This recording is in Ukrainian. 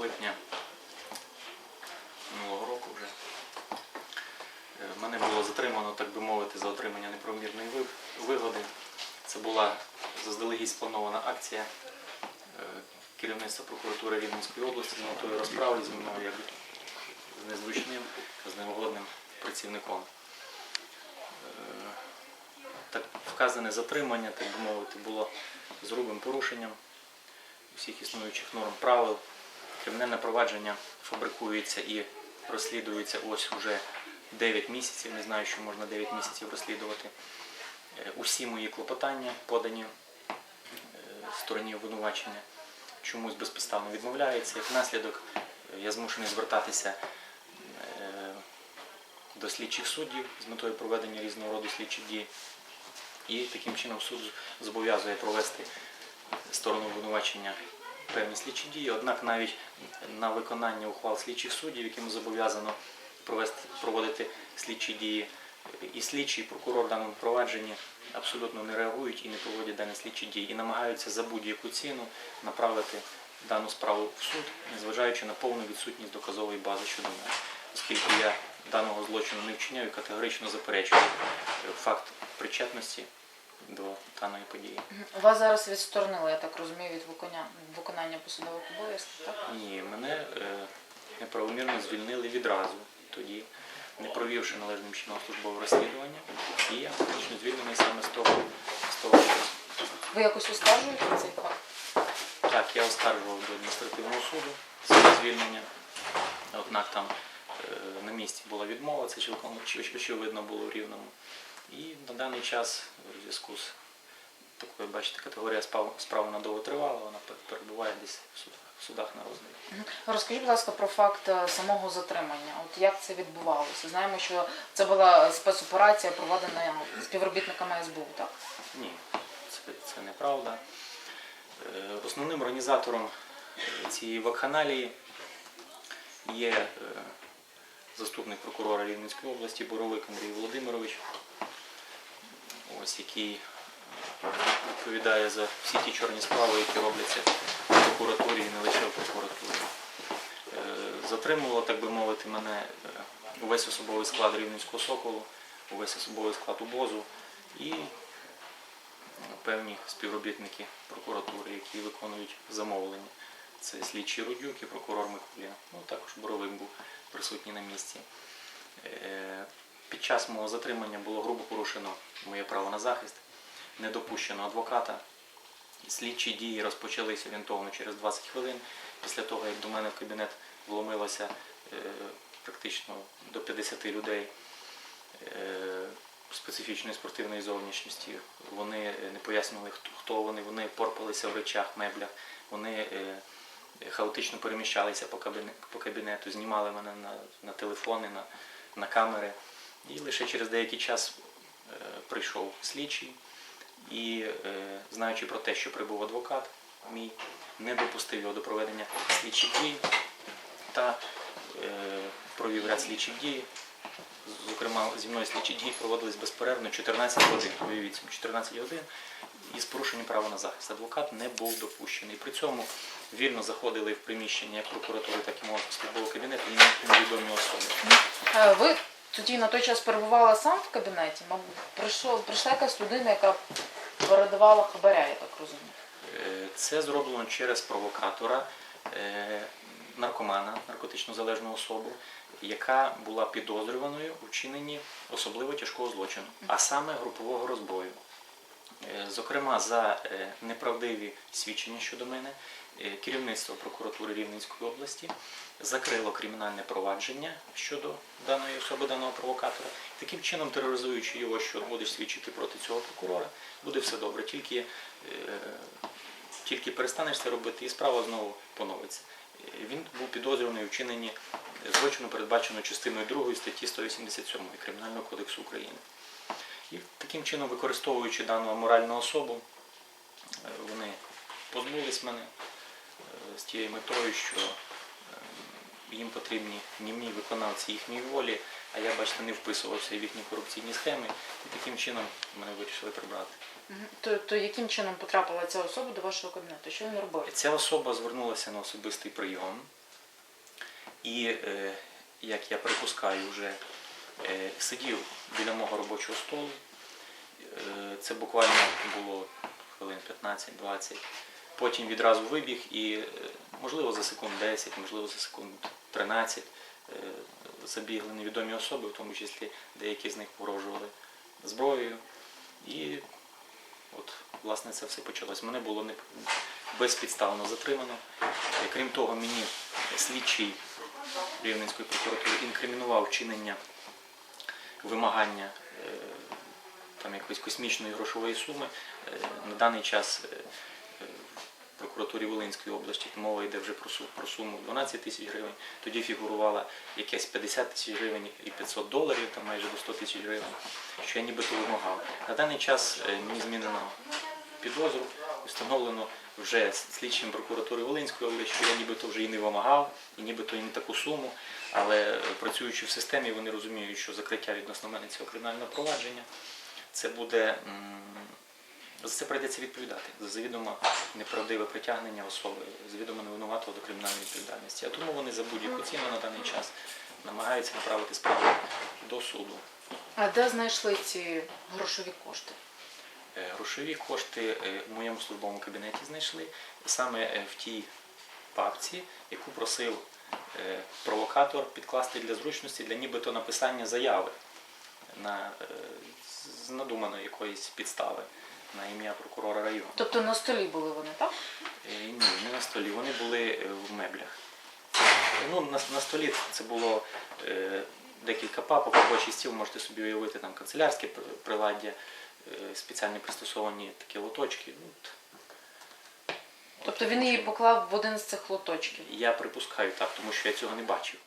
липня минулого року вже е, мене було затримано, так би мовити, за отримання неправомірної вигоди. Це була заздалегідь спланована акція е, керівництва прокуратури Рівненської області з метою розправи зі мною як з незручним, з неугодним працівником. Е, Так, вказане затримання, так би мовити, було з грубим порушенням всіх існуючих норм правил. Кримінальне провадження фабрикується і розслідується ось уже 9 місяців. Не знаю, що можна 9 місяців розслідувати. Е, Усі мої клопотання подані е, стороні обвинувачення чомусь безпідставно відмовляється. Як наслідок е, я змушений звертатися до слідчих суддів з метою проведення різного роду слідчих дій. І таким чином суд зобов'язує провести сторону обвинувачення певні слідчі дії. Однак навіть на виконання ухвал слідчих суддів, яким зобов'язано проводити слідчі дії, і слідчий, і прокурор в даному провадженні абсолютно не реагують і не проводять дані слідчі дії, і намагаються за будь-яку ціну направити дану справу в суд, незважаючи на повну відсутність доказової бази щодо мене. Оскільки я даного злочину не вчиняю, категорично заперечую факт причетності до даної події. Вас зараз відсторонили, я так розумію, від виконання, виконання посадових обов'язків, так? Ні, мене е, неправомірно звільнили відразу тоді, не провівши належним чином службове розслідування, і я фактично звільнений саме з того, з того часу. Ви якось оскаржуєте цей факт? Так, я оскаржував до адміністративного суду своє звільнення, однак там е, на місці була відмова, це цілком оч- очевидно було в рівному. І на даний час у зв'язку з такою, бачите, категорія справ, справи надовго тривала, вона перебуває десь в судах, в судах на розгляді. Розкажіть, будь ласка, про факт е, самого затримання. От як це відбувалося? Знаємо, що це була спецоперація, проведена співробітниками СБУ, так? Ні, це, це неправда. Е, Основним організатором е, цієї вакханалії є заступник прокурора Рівненської області Боровик Андрій Володимирович, ось який е, відповідає за всі ті чорні справи, які робляться в прокуратурі і не лише в прокуратурі. Е, Затримувало, так би мовити, мене е, увесь особовий склад Рівненського Соколу, увесь особовий склад УБОЗу і певні співробітники прокуратури, які виконують замовлення. Це слідчий Рудюк і прокурор Микулін. Ну, також Боровик був присутній на місці. Е, Під час мого затримання було грубо порушено моє право на захист, не допущено адвоката. Слідчі дії розпочалися орієнтовно через 20 хвилин. Після того, як до мене в кабінет вломилося е, практично до 50 людей е, специфічної спортивної зовнішності. Вони е, не пояснювали, хто, вони, вони порпалися в речах, меблях, вони е, хаотично переміщалися по, кабіне, по кабінету, знімали мене на, на телефони, на, на камери. І лише через деякий час прийшов слідчий і, е, знаючи про те, що прибув адвокат мій, не допустив його до проведення слідчих дій та е, провів ряд слідчих дій. Зокрема, зі мною слідчі дії проводились безперервно 14 годин. Уявіть собі, 14 годин із порушенням права на захист. Адвокат не був допущений. При цьому вільно заходили в приміщення як прокуратури, так і мого службового кабінету невідомі особи. Е, Ви тоді на той час перебувала сам в кабінеті? Мабуть, прийшов, прийшла якась людина, яка передавала хабаря, я так розумію. Е, Це зроблено через провокатора, е, наркомана, наркотично залежну особу, яка була підозрюваною у вчиненні особливо тяжкого злочину, а саме групового розбою. Е, Зокрема, за е, неправдиві свідчення щодо мене, е, керівництво прокуратури Рівненської області закрило кримінальне провадження щодо даної особи, даного провокатора. Таким чином, тероризуючи його, що будеш свідчити проти цього прокурора, буде все добре. Тільки, тільки перестанеш це робити, і справа знову поновиться. Він був підозрюваний у вчиненні злочину, передбаченого частиною 2 статті 187 Кримінального кодексу України. І таким чином, використовуючи дану аморальну особу, е, вони позбулись мене е, з тією метою, що е, їм потрібні німі виконавці їхньої волі, а я, бачите, не вписувався в їхні корупційні схеми, і таким чином мене вирішили прибрати. То, то яким чином потрапила ця особа до вашого кабінету? Що він робив? Ця особа звернулася на особистий прийом І, е, як я припускаю, вже е, сидів біля мого робочого столу. Е, Це буквально було хвилин 15-20. Потім відразу вибіг і, е, можливо, за секунд 10, можливо, за секунд 13 е, забігли невідомі особи, в тому числі деякі з них погрожували зброєю. І от, власне, це все почалось. Мене було не безпідставно затримано. Крім того, мені слідчий Рівненської прокуратури інкримінував вчинення вимагання е, там якоїсь космічної грошової суми. Е, На даний час е, в прокуратурі Волинської області мова йде вже про су- про суму 12 тисяч гривень. Тоді фігурувала якесь 50 тисяч гривень і 500 доларів, там майже до 100 тисяч гривень, що я нібито вимагав. На даний час мені змінено підозру, встановлено вже слідчим прокуратури Волинської області, що я нібито вже і не вимагав, і нібито і не таку суму. Але працюючи в системі, вони розуміють, що закриття відносно мене цього кримінального провадження це буде за це прийдеться відповідати за завідомо неправдиве притягнення особи, завідомо невинуватого до кримінальної відповідальності. А тому вони за будь-яку ціну на даний час намагаються направити справу до суду. А де знайшли ці грошові кошти? Е, Грошові кошти е, в моєму службовому кабінеті знайшли саме е, в тій папці, яку просив провокатор підкласти для зручності для нібито написання заяви на з надуманої якоїсь підстави на ім'я прокурора району. Тобто на столі були вони, так? Ні, не на столі, вони були в меблях. Ну, на, на столі це було е, декілька папок, робочий стіл, можете собі уявити, там канцелярське приладдя, спеціальні пристосовані такі лоточки. Ну, Тобто він її поклав в один з цих лоточків. я припускаю так, тому що я цього не бачив.